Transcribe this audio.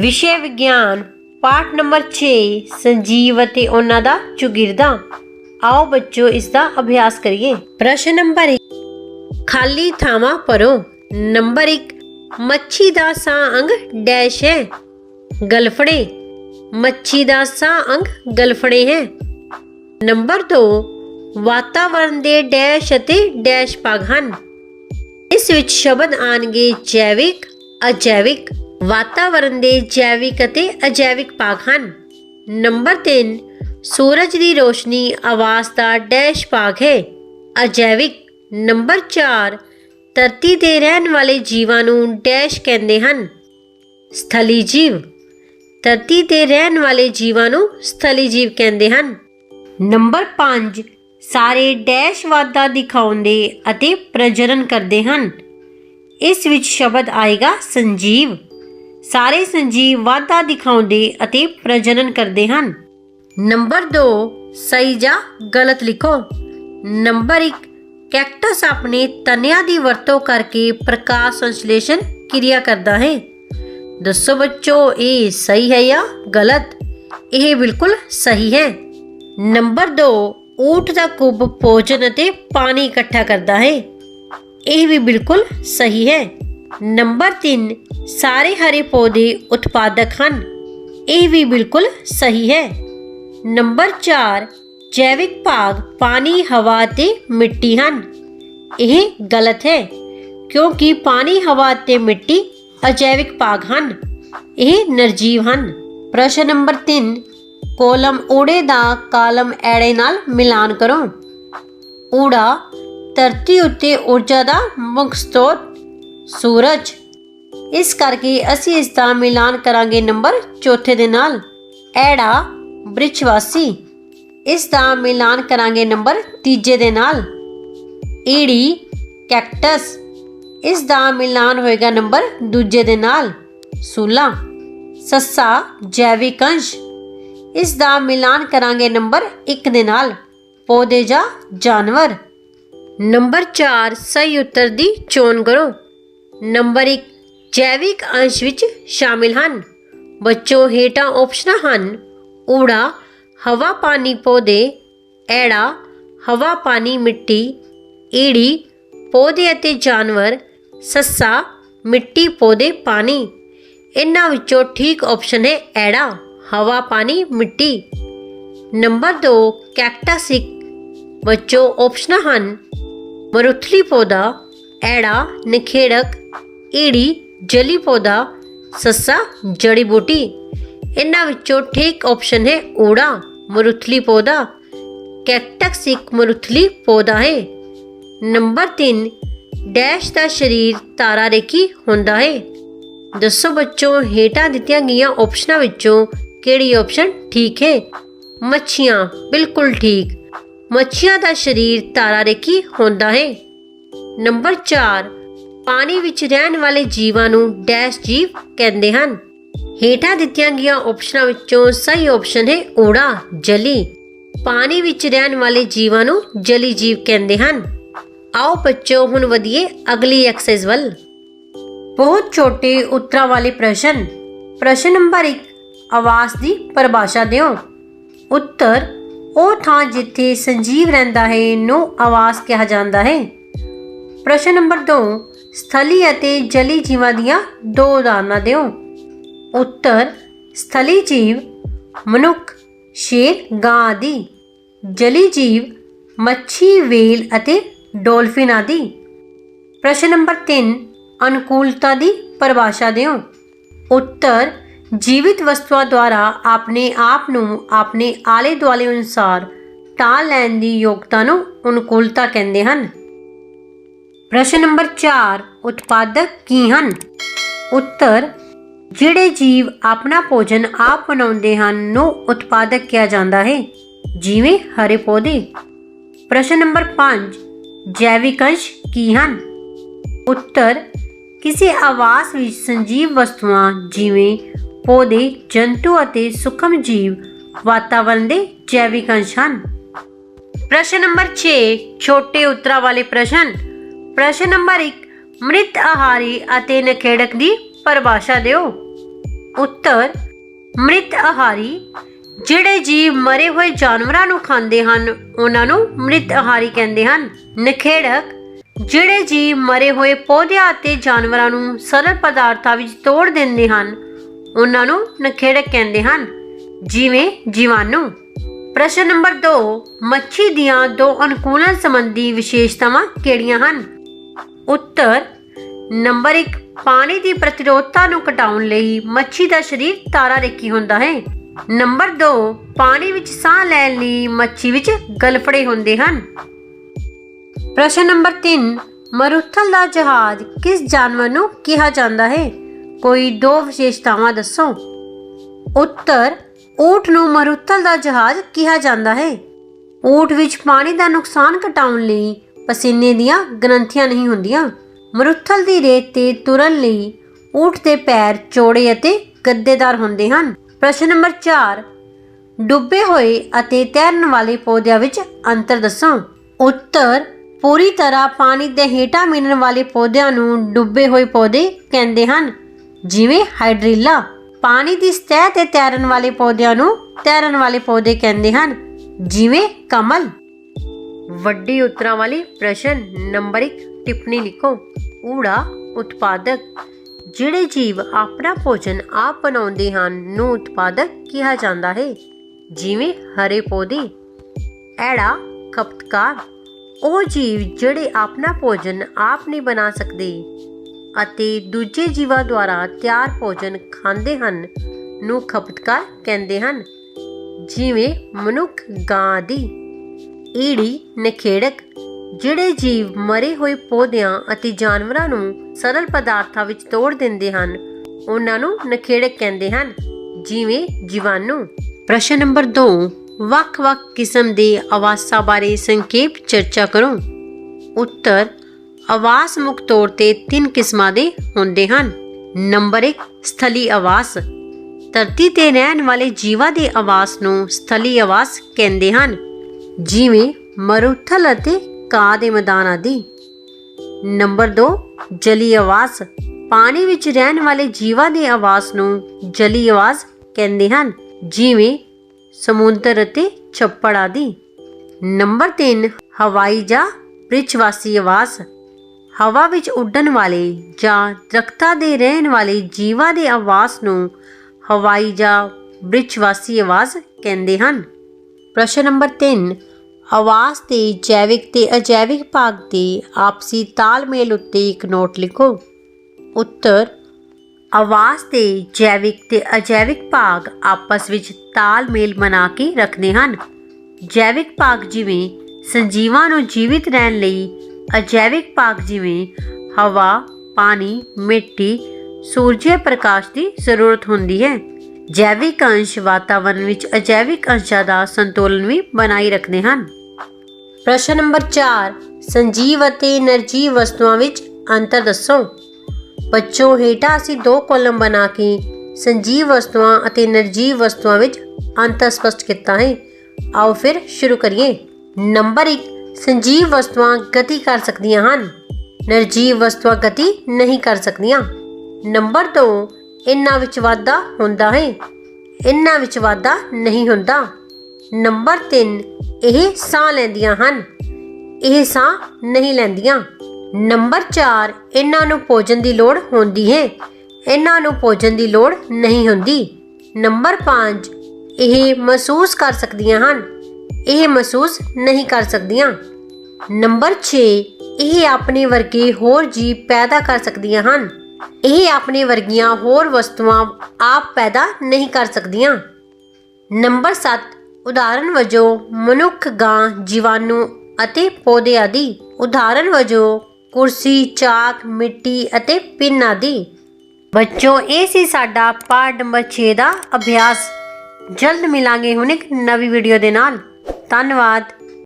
ਵਿਸ਼ੇ ਵਿਗਿਆਨ, ਪਾਠ ਨੰਬਰ 6 ਸੰਜੀਵ ਅਤੇ ਉਹਨਾਂ ਦਾ ਚੁਗਿਰਦਾ। ਆਓ ਬੱਚੋ ਇਸ ਦਾ ਅਭਿਆਸ ਕਰੀਏ। ਪ੍ਰਸ਼ਨ ਨੰਬਰ 1 ਖਾਲੀ ਥਾਵਾਂ ਭਰੋ ਨੰਬਰ 1 ਮੱਛੀ ਦਾ ਸਾਹ ਅੰਗ ਡੈਸ਼ ਹੈ, ਗਲਫੜੇ। ਮੱਛੀ ਦਾ ਸਾਹ ਅੰਗ ਗਲਫੜੇ ਹੈ। ਨੰਬਰ 2 ਵਾਤਾਵਰਣ ਦੇ ਡੈਸ਼ ਅਤੇ ਡੈਸ਼ ਭਾਗ ਹਨ। ਇਸ ਵਿੱਚ ਸ਼ਬਦ ਆਣਗੇ ਜੈਵਿਕ ਅਜੈਵਿਕ ਵਾਤਾਵਰਣ ਦੇ ਜੈਵਿਕ ਅਤੇ ਅਜੈਵਿਕ ਭਾਗ ਹਨ। ਨੰਬਰ 3 ਸੂਰਜ ਦੀ ਰੋਸ਼ਨੀ ਆਵਾਜ਼ ਦਾ ਡੈਸ਼ ਭਾਗ ਹੈ। ਅਜੈਵਿਕ ਨੰਬਰ 4 ਧਰਤੀ ਤੇ ਰਹਿਣ ਵਾਲੇ ਜੀਵਾਂ ਨੂੰ ਡੈਸ਼ ਕਹਿੰਦੇ ਹਨ। ਸਥਲੀ ਜੀਵ, ਧਰਤੀ ਤੇ ਰਹਿਣ ਵਾਲੇ ਜੀਵਾਂ ਨੂੰ ਸਥਲੀ ਜੀਵ ਕਹਿੰਦੇ ਹਨ। ਨੰਬਰ 5 ਸਾਰੇ ਡੈਸ਼ ਵਾਧਾ ਦਿਖਾਉਂਦੇ ਅਤੇ ਪ੍ਰਜਨਨ ਕਰਦੇ ਹਨ। ਇਸ ਵਿੱਚ ਸ਼ਬਦ ਆਏਗਾ ਸੰਜੀਵ। ਸਾਰੇ ਸੰਜੀਵ ਵਾਧਾ ਦਿਖਾਉਂਦੇ ਅਤੇ ਪ੍ਰਜਨਨ ਕਰਦੇ ਹਨ। ਨੰਬਰ 2 ਸਹੀ ਜਾਂ ਗਲਤ ਲਿਖੋ। ਨੰਬਰ 1 ਕੈਕਟਸ ਆਪਣੇ ਤਨਿਆਂ ਦੀ ਵਰਤੋਂ ਕਰਕੇ ਪ੍ਰਕਾਸ਼ ਸੰਸ਼ਲੇਸ਼ਣ ਕਿਰਿਆ ਕਰਦਾ ਹੈ। ਦੱਸੋ ਬੱਚੋ, ਇਹ ਸਹੀ ਹੈ ਜਾਂ ਗਲਤ? ਇਹ ਬਿਲਕੁਲ ਸਹੀ ਹੈ। ਨੰਬਰ 2 ਊਠ ਦਾ ਕੁੱਬ ਭੋਜਨ ਅਤੇ ਪਾਣੀ ਇਕੱਠਾ ਕਰਦਾ ਹੈ। ਇਹ ਵੀ ਬਿਲਕੁਲ ਸਹੀ ਹੈ। ਨੰਬਰ 3 ਸਾਰੇ ਹਰੇ ਪੌਦੇ ਉਤਪਾਦਕ ਹਨ। ਇਹ ਵੀ ਬਿਲਕੁਲ ਸਹੀ ਹੈ। ਨੰਬਰ 4 ਜੈਵਿਕ ਭਾਗ ਪਾਣੀ, ਹਵਾ ਅਤੇ ਮਿੱਟੀ ਹਨ। ਇਹ ਗਲਤ ਹੈ, ਕਿਉਂਕਿ ਪਾਣੀ, ਹਵਾ ਅਤੇ ਮਿੱਟੀ ਅਜੈਵਿਕ ਭਾਗ ਹਨ। ਇਹ ਨਿਰਜੀਵ ਹਨ। ਪ੍ਰਸ਼ਨ ਨੰਬਰ 3 ਕੋਲਮ ਊੜੇ ਦਾ ਕਾਲਮ ਐੜੇ ਨਾਲ ਮਿਲਾਨ ਕਰੋ। ਊੜਾ ਧਰਤੀ ਉੱਤੇ ਊਰਜਾ ਦਾ ਮੁੱਖ ਸਰੋਤ ਸੂਰਜ। ਇਸ ਕਰਕੇ ਅਸੀਂ ਇਸ ਦਾ ਮਿਲਾਨ ਕਰਾਂਗੇ ਨੰਬਰ ਚੌਥੇ ਦੇ ਨਾਲ। ਐੜਾ ਬ੍ਰਿਛਵਾਸੀ। ਇਸ ਦਾ ਮਿਲਾਨ ਕਰਾਂਗੇ ਨੰਬਰ ਤੀਜੇ ਦੇ ਨਾਲ। ਈੜੀ ਕੈਕਟਸ। ਇਸ ਦਾ ਮਿਲਾਨ ਹੋਏਗਾ ਨੰਬਰ ਦੂਜੇ ਦੇ ਨਾਲ। ਸੂਲਾ। ਸੱਸਾ ਜੈਵਿਕ ਅੰਸ਼ ਇਸ ਦਾ ਮਿਲਾਨ ਕਰਾਂਗੇ ਨੰਬਰ 1 ਦੇ ਨਾਲ। ਪੌਦੇ ਜਾਂ ਜਾਨਵਰ। ਨੰਬਰ 4 ਸਹੀ ਉੱਤਰ ਦੀ ਚੋਣ ਕਰੋ। ਨੰਬਰ 1 ਜੈਵਿਕ ਅੰਸ਼ ਵਿੱਚ ਸ਼ਾਮਿਲ ਹਨ। ਬੱਚੋ, ਹੇਠਾਂ ਆਪਸ਼ਨਾਂ ਹਨ। ਊੜਾ, ਹਵਾ ਪਾਣੀ ਪੌਦੇ। ਐੜਾ, ਹਵਾ ਪਾਣੀ ਮਿੱਟੀ। ਈੜੀ, ਪੌਦੇ ਅਤੇ ਜਾਨਵਰ। ਸੱਸਾ, ਮਿੱਟੀ, ਪੌਦੇ, ਪਾਣੀ। ਇਹਨਾਂ ਵਿੱਚੋਂ ਠੀਕ ਆਪਸ਼ਨ ਹੈ ਐੜਾ, ਹਵਾ ਪਾਣੀ, ਮਿੱਟੀ। ਨੰਬਰ 2 ਕੈਕਟਸ ਇੱਕ ਬੱਚੋ ਆਪਸ਼ਨਾਂ ਹਨ। ਮਰੁਥਲੀ ਪੌਦਾ, ਐੜਾ, ਨਖੇੜਕ, ਈੜੀ, ਜਲੀ ਪੌਦਾ, ਸੱਸਾ, ਜੜੀ ਬੂਟੀ। ਇਹਨਾਂ ਵਿੱਚੋਂ ਠੀਕ ਆਪਸ਼ਨ ਹੈ ਓੜਾ ਮਰੁਥਲੀ ਪੌਦਾ। ਕੈਕਟਸ ਇੱਕ ਮਰੁਥਲੀ ਪੌਦਾ ਹੈ। ਨੰਬਰ 3 ਡੈਸ਼ ਦਾ ਸਰੀਰ ਤਾਰਾ ਰੇਖੀ ਹੁੰਦਾ ਹੈ। ਦੱਸੋ ਬੱਚੋ, ਹੇਠਾਂ ਦਿੱਤੀਆਂ ਗਈਆਂ ਆਪਸ਼ਨਾਂ ਵਿੱਚੋਂ ਕਿਹੜੀ ਆਪਸ਼ਨ ਠੀਕ ਹੈ? ਮੱਛੀਆਂ, ਬਿਲਕੁਲ ਠੀਕ। ਮੱਛੀਆਂ ਦਾ ਸਰੀਰ ਤਾਰਾ ਰੇਖੀ ਹੁੰਦਾ ਹੈ। ਨੰਬਰ 4 ਪਾਣੀ ਵਿੱਚ ਰਹਿਣ ਵਾਲੇ ਜੀਵਾਂ ਨੂੰ ਡੈਸ਼ ਜੀਵ ਕਹਿੰਦੇ ਹਨ। ਹੇਠਾਂ ਦਿੱਤੀਆਂ ਗਈਆਂ ਆਪਸ਼ਨਾਂ ਵਿੱਚੋਂ ਸਹੀ ਆਪਸ਼ਨ ਹੈ ਊੜਾ, ਜਲੀ। ਪਾਣੀ ਵਿੱਚ ਰਹਿਣ ਵਾਲੇ ਜੀਵਾਂ ਨੂੰ ਜਲੀ ਜੀਵ ਕਹਿੰਦੇ ਹਨ। ਆਓ ਬੱਚੋ, ਹੁਣ ਵਧੀਏ ਅਗਲੀ ਐਕਸਰਸਾਈਜ਼ ਵੱਲ। ਬਹੁਤ ਛੋਟੇ ਉੱਤਰਾਂ ਵਾਲੇ ਪ੍ਰਸ਼ਨ। ਪ੍ਰਸ਼ਨ ਨੰਬਰ 1 ਆਵਾਜ਼ ਦੀ ਪਰਿਭਾਸ਼ਾ ਦਿਓ। ਉੱਤਰ ਉਹ ਥਾਂ ਜਿੱਥੇ ਸੰਜੀਵ ਰਹਿੰਦਾ ਹੈ ਨੂੰ ਆਵਾਸ ਕਿਹਾ ਜਾਂਦਾ ਹੈ। ਪ੍ਰਸ਼ਨ ਨੰਬਰ 2 ਸਥਲੀ ਅਤੇ ਜਲੀ ਜੀਵਾਂ ਦੀਆਂ ਦੋ ਉਦਾਹਰਨਾਂ ਦਿਓ। ਉੱਤਰ, ਸਥਲੀ ਜੀਵ, ਮਨੁੱਖ, ਸ਼ੇਰ, ਗਾਂ ਆਦਿ। ਜਲੀ ਜੀਵ, ਮੱਛੀ, ਵੇਲ ਅਤੇ ਡੋਲਫਿਨ ਆਦਿ। ਪ੍ਰਸ਼ਨ ਨੰਬਰ 3 ਅਨੁਕੂਲਤਾ ਦੀ ਪਰਿਭਾਸ਼ਾ ਦਿਓ। ਉੱਤਰ ਜੀਵਿਤ ਵਸਤੂਆਂ ਦੁਆਰਾ ਆਪਣੇ ਆਪ ਨੂੰ ਆਪਣੇ ਆਲੇ ਦੁਆਲੇ ਅਨੁਸਾਰ ਢਾਲ ਲੈਣ ਦੀ ਯੋਗਤਾ ਨੂੰ ਅਨੁਕੂਲਤਾ ਕਹਿੰਦੇ ਹਨ। ਪ੍ਰਸ਼ਨ ਨੰਬਰ 4 ਉਤਪਾਦਕ ਕੀ ਹਨ? ਉੱਤਰ, ਜਿਹੜੇ ਜੀਵ ਆਪਣਾ ਭੋਜਨ ਆਪ ਬਣਾਉਂਦੇ ਹਨ, ਨੂੰ ਉਤਪਾਦਕ ਕਿਹਾ ਜਾਂਦਾ ਹੈ, ਜਿਵੇਂ ਹਰੇ ਪੌਦੇ। ਪ੍ਰਸ਼ਨ ਨੰਬਰ 5 ਜੈਵਿਕ ਅੰਸ਼ ਕੀ ਹਨ? ਉੱਤਰ, ਕਿਸੇ ਆਵਾਸ ਵਿੱਚ ਸੰਜੀਵ ਵਸਤੂਆਂ ਜਿਵੇਂ ਪੌਦੇ ਜੰਤੂ ਅਤੇ ਸੂਖਮ ਜੀਵ ਵਾਤਾਵਰਣ ਦੇ ਜੈਵਿਕ ਅੰਸ਼ ਹਨ। ਪ੍ਰਸ਼ਨ ਨੰਬਰ 6 ਛੋਟੇ ਉੱਤਰਾਂ ਵਾਲੇ ਪ੍ਰਸ਼ਨ। ਪ੍ਰਸ਼ਨ ਨੰਬਰ 1 ਮ੍ਰਿਤ ਆਹਾਰੀ ਅਤੇ ਨਖੇੜਕ ਦੀ ਪਰਿਭਾਸ਼ਾ ਦਿਓ। ਉੱਤਰ, ਮ੍ਰਿਤ ਆਹਾਰੀ, ਜਿਹੜੇ ਜੀਵ ਮਰੇ ਹੋਏ ਜਾਨਵਰਾਂ ਨੂੰ ਖਾਂਦੇ ਹਨ, ਉਹਨਾਂ ਨੂੰ ਮ੍ਰਿਤ ਆਹਾਰੀ ਕਹਿੰਦੇ ਹਨ। ਨਖੇੜਕ, ਜਿਹੜੇ ਜੀਵ ਮਰੇ ਹੋਏ ਪੌਦਿਆਂ ਅਤੇ ਜਾਨਵਰਾਂ ਨੂੰ ਸਰਲ ਪਦਾਰਥਾਂ ਵਿੱਚ ਤੋੜ ਦਿੰਦੇ ਹਨ ਉਹਨਾਂ ਨੂੰ ਨਖੇੜਕ ਕਹਿੰਦੇ ਹਨ, ਜਿਵੇਂ ਜੀਵਾਣੂ। ਪ੍ਰਸ਼ਨ ਨੰਬਰ 2 ਮੱਛੀ ਦੀਆਂ ਦੋ ਅਨੁਕੂਲਨ ਸੰਬੰਧੀ ਵਿਸ਼ੇਸ਼ਤਾਵਾਂ ਕਿਹੜੀਆਂ ਹਨ? ਉੱਤਰ, ਨੰਬਰ 1 ਪਾਣੀ ਦੀ ਪ੍ਰਤੀਰੋਧਤਾ ਨੂੰ ਘਟਾਉਣ ਲਈ ਮੱਛੀ ਦਾ ਸਰੀਰ ਤਾਰਾ ਰੇਖੀ ਹੁੰਦਾ ਹੈ। ਨੰਬਰ 2 ਪਾਣੀ ਵਿੱਚ ਸਾਹ ਲੈਣ ਲਈ ਮੱਛੀ ਵਿੱਚ ਗਲਫੜੇ ਹੁੰਦੇ ਹਨ। ਪ੍ਰਸ਼ਨ ਨੰਬਰ 3 ਮਰੂਥਲ ਦਾ ਜਹਾਜ਼ ਕਿਸ ਜਾਨਵਰ ਨੂੰ ਕਿਹਾ ਜਾਂਦਾ ਹੈ? ਕੋਈ ਦੋ ਵਿਸ਼ੇਸ਼ਤਾਵਾਂ ਦੱਸੋ? ਉੱਤਰ ਊਠ ਨੂੰ ਮਰੂਥਲ ਦਾ ਜਹਾਜ਼ ਕਿਹਾ ਜਾਂਦਾ ਹੈ। ਊਠ ਵਿੱਚ ਪਾਣੀ ਦਾ ਨੁਕਸਾਨ ਘਟਾਉਣ ਲਈ ਪਸੀਨੇ ਦੀਆਂ ਗ੍ਰੰਥੀਆਂ ਨਹੀਂ ਹੁੰਦੀਆਂ। ਮਰੁੱਥਲ ਦੀ ਰੇਤ ਤੇ ਤੁਰਨ ਲਈ ਊਠ ਦੇ ਪੈਰ ਚੌੜੇ ਅਤੇ ਗੱਦੇਦਾਰ ਹੁੰਦੇ ਹਨ। ਪ੍ਰਸ਼ਨ ਨੰਬਰ 4 ਡੁੱਬੇ ਹੋਏ ਅਤੇ ਤੈਰਨ ਵਾਲੇ ਪੌਦਿਆਂ ਵਿੱਚ ਅੰਤਰ ਦੱਸੋ? ਉੱਤਰ, ਪੂਰੀ ਤਰ੍ਹਾਂ ਪਾਣੀ ਦੇ ਹੇਠਾਂ ਮਿਲਣ ਵਾਲੇ ਪੌਦਿਆਂ ਨੂੰ ਡੁੱਬੇ ਹੋਏ ਪੌਦੇ ਕਹਿੰਦੇ ਹਨ। ਜਿਵੇਂ ਹਾਈਡ੍ਰਿਲਾ ਪਾਣੀ ਦੀ ਸਤਹ ਤੇ ਤੈਰਨ ਵਾਲੇ ਪੌਦਿਆਂ ਨੂੰ ਤੈਰਨ ਵਾਲੇ ਪੌਦੇ ਕਹਿੰਦੇ ਹਨ, ਜਿਵੇਂ ਕਮਲ। ਵੱਡੀ ਉਤਰਾਂ ਵਾਲੀ ਪ੍ਰਸ਼ਨ ਨੰਬਰ 1 ਟਿੱਪਣੀ ਲਿਖੋ। ਊੜਾ ਉਤਪਾਦਕ, ਜਿਹੜੇ ਜੀਵ ਆਪਣਾ ਭੋਜਨ ਆਪ ਬਣਾਉਂਦੇ ਹਨ, ਨੂੰ ਉਤਪਾਦਕ ਕਿਹਾ ਜਾਂਦਾ ਹੈ, ਜਿਵੇਂ ਹਰੇ ਪੌਦੇ। ਐੜਾ ਖਪਤਕਾਰ, ਉਹ ਜੀਵ ਜਿਹੜੇ ਆਪਣਾ ਭੋਜਨ ਆਪ ਨਹੀਂ ਬਣਾ ਸਕਦੇ। ਅਤੇ ਦੂਜੇ ਜੀਵਾਂ ਦੁਆਰਾ ਤਿਆਰ ਭੋਜਨ ਖਾਂਦੇ ਹਨ ਨੂੰ ਖਪਤਕਾਰ ਕਹਿੰਦੇ ਹਨ। ਜਿਵੇਂ ਮਨੁੱਖ ਗਾਂ ਦੀ ਈੜੀ ਨਖੇੜਕ, ਜਿਹੜੇ ਜੀਵ ਮਰੇ ਹੋਏ ਪੌਦਿਆਂ ਅਤੇ ਜਾਨਵਰਾਂ ਨੂੰ ਸਰਲ ਪਦਾਰਥਾਂ ਵਿੱਚ ਤੋੜ ਦਿੰਦੇ ਹਨ, ਉਹਨਾਂ ਨੂੰ ਨਖੇੜਕ ਕਹਿੰਦੇ ਹਨ। ਜਿਵੇਂ ਜੀਵਾਣੂ। ਪ੍ਰਸ਼ਨ ਨੰਬਰ 2 ਵੱਖ-ਵੱਖ ਕਿਸਮ ਦੇ ਆਵਾਸਾਂ ਬਾਰੇ ਸੰਖੇਪ ਚਰਚਾ ਕਰੋ। ਉੱਤਰ ਆਵਾਸ ਮੁੱਖ ਤੌਰ ਤੇ ਤਿੰਨ ਕਿਸਮਾਂ ਦੇ ਹੁੰਦੇ ਹਨ। ਨੰਬਰ 1 ਸਥਲੀ ਆਵਾਸ। ਧਰਤੀ ਤੇ ਰਹਿਣ ਵਾਲੇ ਜੀਵਾਂ ਦੇ ਆਵਾਸ ਨੂੰ ਸਥਲੀ ਆਵਾਸ ਕਹਿੰਦੇ ਹਨ, ਜਿਵੇਂ ਮਰੂਥਲ ਅਤੇ ਕਾ ਦੇ ਮੈਦਾਨ ਆਦਿ। ਨੰਬਰ 2 ਜਲੀ ਆਵਾਸ। ਪਾਣੀ ਵਿੱਚ ਰਹਿਣ ਵਾਲੇ ਜੀਵਾਂ ਦੇ ਆਵਾਸ ਨੂੰ ਜਲੀ ਆਵਾਜ਼ ਕਹਿੰਦੇ ਹਨ, ਜਿਵੇਂ ਸਮੁੰਦਰ ਅਤੇ ਛੱਪੜ ਆਦਿ। ਨੰਬਰ 3 ਹਵਾਈ ਜਾਂ ਬ੍ਰਿਛਵਾਸੀ ਆਵਾਸ। ਹਵਾ ਵਿੱਚ ਉੱਡਣ ਵਾਲੇ ਜਾਂ ਦਰਖਤਾਂ ਦੇ ਰਹਿਣ ਵਾਲੇ ਜੀਵਾਂ ਦੇ ਆਵਾਜ਼ ਨੂੰ ਹਵਾਈ ਜਾਂ ਬ੍ਰਿਛਵਾਸੀ ਆਵਾਜ਼ ਕਹਿੰਦੇ ਹਨ। ਪ੍ਰਸ਼ਨ ਨੰਬਰ 3 ਆਵਾਜ਼ ਦੇ ਜੈਵਿਕ ਤੇ ਅਜੈਵਿਕ ਭਾਗ ਦੇ ਆਪਸੀ ਤਾਲਮੇਲ ਉੱਤੇ ਇੱਕ ਨੋਟ ਲਿਖੋ। ਉੱਤਰ, ਆਵਾਜ਼ ਦੇ ਜੈਵਿਕ ਤੇ ਅਜੈਵਿਕ ਭਾਗ ਆਪਸ ਵਿੱਚ ਤਾਲਮੇਲ ਬਣਾ ਕੇ ਰੱਖਦੇ ਹਨ। ਜੈਵਿਕ ਭਾਗ ਜਿਵੇਂ ਸੰਜੀਵਾਂ ਨੂੰ ਜੀਵਿਤ ਰਹਿਣ ਲਈ ਅਜੈਵਿਕ ਭਾਗ ਜਿਵੇਂ ਹਵਾ, ਪਾਣੀ, ਮਿੱਟੀ, ਸੂਰਜੀ ਪ੍ਰਕਾਸ਼ ਦੀ ਜ਼ਰੂਰਤ ਹੁੰਦੀ ਹੈ। ਜੈਵਿਕ ਅੰਸ਼ ਵਾਤਾਵਰਣ ਵਿੱਚ ਅਜੈਵਿਕ ਅੰਸ਼ਾਂ ਦਾ ਸੰਤੁਲਨ ਵੀ ਬਣਾਈ ਰੱਖਦੇ ਹਨ। ਪ੍ਰਸ਼ਨ ਨੰਬਰ 4 ਸੰਜੀਵ ਅਤੇ ਨਿਰਜੀਵ ਵਸਤੂਆਂ ਵਿੱਚ ਅੰਤਰ ਦੱਸੋ। ਬੱਚੋ ਹੇਠਾਂ ਅਸੀਂ ਦੋ ਕਾਲਮ ਬਣਾ ਕੇ ਸੰਜੀਵ ਵਸਤੂਆਂ ਅਤੇ ਨਿਰਜੀਵ ਵਸਤੂਆਂ ਵਿੱਚ ਅੰਤਰ ਸਪਸ਼ਟ ਕੀਤਾ ਹੈ। ਆਓ ਫਿਰ ਸ਼ੁਰੂ ਕਰੀਏ। ਨੰਬਰ 1 ਸੰਜੀਵ ਵਸਤੂਆਂ ਗਤੀ ਕਰ ਸਕਦੀਆਂ ਹਨ, ਨਿਰਜੀਵ ਵਸਤੂਆਂ ਗਤੀ ਨਹੀਂ ਕਰ ਸਕਦੀਆਂ। ਨੰਬਰ 2 ਇਹਨਾਂ ਵਿੱਚ ਵਾਧਾ ਹੁੰਦਾ ਹੈ। ਇਹਨਾਂ ਵਿੱਚ ਵਾਧਾ ਨਹੀਂ ਹੁੰਦਾ। ਨੰਬਰ 3 ਇਹ ਸਾਹ ਲੈਂਦੀਆਂ ਹਨ। ਇਹ ਸਾਹ ਨਹੀਂ ਲੈਂਦੀਆਂ। ਨੰਬਰ 4 ਇਹਨਾਂ ਨੂੰ ਭੋਜਨ ਦੀ ਲੋੜ ਹੁੰਦੀ ਹੈ। ਇਹਨਾਂ ਨੂੰ ਭੋਜਨ ਦੀ ਲੋੜ ਨਹੀਂ ਹੁੰਦੀ। ਨੰਬਰ 5 ਇਹ ਮਹਿਸੂਸ ਕਰ ਸਕਦੀਆਂ ਹਨ। ਇਹ ਮਹਿਸੂਸ ਨਹੀਂ ਕਰ ਸਕਦੀਆਂ। ਨੰਬਰ 6 ਇਹ ਆਪਣੇ ਵਰਗੇ ਹੋਰ ਜੀਵ ਪੈਦਾ ਕਰ ਸਕਦੀਆਂ ਹਨ। ਇਹ ਆਪਣੇ ਵਰਗੀਆਂ ਹੋਰ ਵਸਤੂਆਂ ਆਪ ਪੈਦਾ ਨਹੀਂ ਕਰ ਸਕਦੀਆਂ। ਨੰਬਰ 7 ਉਦਾਹਰਨ ਵਜੋਂ ਮਨੁੱਖ, ਗਾਂ, ਜੀਵਾਣੂ ਅਤੇ ਪੌਦੇ ਆਦਿ। ਉਦਾਹਰਨ ਵਜੋਂ ਕੁਰਸੀ, ਚਾਕ, ਮਿੱਟੀ ਅਤੇ ਪਿੰਨ ਆਦਿ। ਬੱਚੋ, ਇਹ ਸੀ ਸਾਡਾ ਪਾਠ ਨੰਬਰ 6 ਦਾ ਅਭਿਆਸ। ਜਲਦ ਮਿਲਾਂਗੇ ਹੁਣ ਇੱਕ ਨਵੀਂ ਵੀਡੀਓ ਦੇ ਨਾਲ। ਧੰਨਵਾਦ।